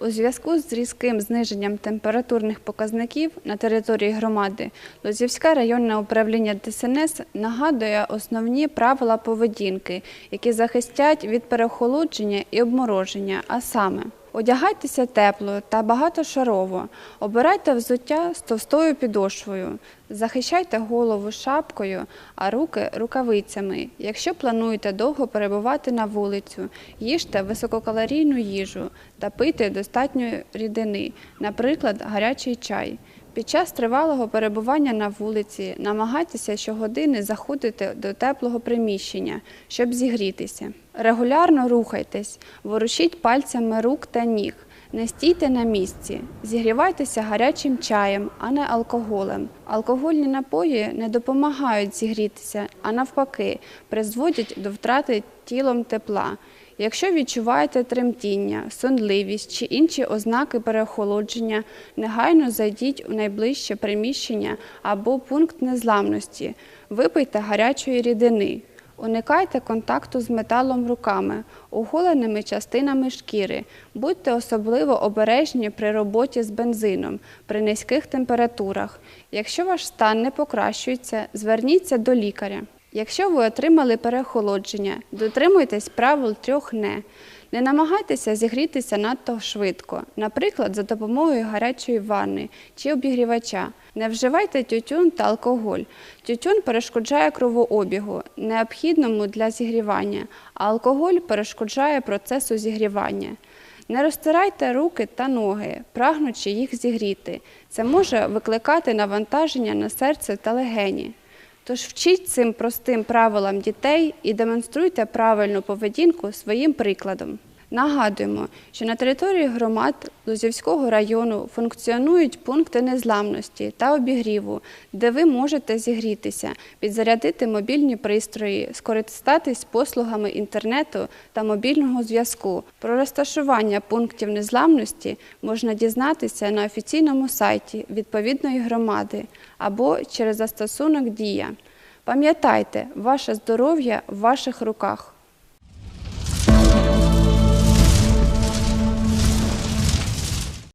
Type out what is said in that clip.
У зв'язку з різким зниженням температурних показників на території громади Лозівське районне управління ДСНС нагадує основні правила поведінки, які захистять від переохолодження і обмороження, а саме Одягайтеся тепло та багатошарово, обирайте взуття з товстою підошвою, захищайте голову шапкою, а руки рукавицями. Якщо плануєте довго перебувати на вулицю, їжте висококалорійну їжу та пийте достатньо рідини, наприклад, гарячий чай. Під час тривалого перебування на вулиці намагайтеся щогодини заходити до теплого приміщення, щоб зігрітися. Регулярно рухайтесь, ворушіть пальцями рук та ніг. Не стійте на місці, зігрівайтеся гарячим чаєм, а не алкоголем. Алкогольні напої не допомагають зігрітися, а навпаки, призводять до втрати тілом тепла. Якщо відчуваєте тремтіння, сонливість чи інші ознаки переохолодження, негайно зайдіть у найближче приміщення або пункт незламності, випийте гарячої рідини. Уникайте контакту з металом руками, оголеними частинами шкіри. Будьте особливо обережні при роботі з бензином при низьких температурах. Якщо ваш стан не покращується, зверніться до лікаря. Якщо ви отримали переохолодження, дотримуйтесь правил трьох не. Не намагайтеся зігрітися надто швидко, наприклад, за допомогою гарячої ванни чи обігрівача. Не вживайте тютюн та алкоголь. Тютюн перешкоджає кровообігу, необхідному для зігрівання, а алкоголь перешкоджає процесу зігрівання. Не розтирайте руки та ноги, прагнучи їх зігріти. Це може викликати навантаження на серце та легені. Тож вчіть цим простим правилам дітей і демонструйте правильну поведінку своїм прикладом. Нагадуємо, що на території громад Лузівського району функціонують пункти незламності та обігріву, де ви можете зігрітися, підзарядити мобільні пристрої, скористатись послугами інтернету та мобільного зв'язку. Про розташування пунктів незламності можна дізнатися на офіційному сайті відповідної громади або через застосунок Дія. Пам'ятайте, ваше здоров'я в ваших руках.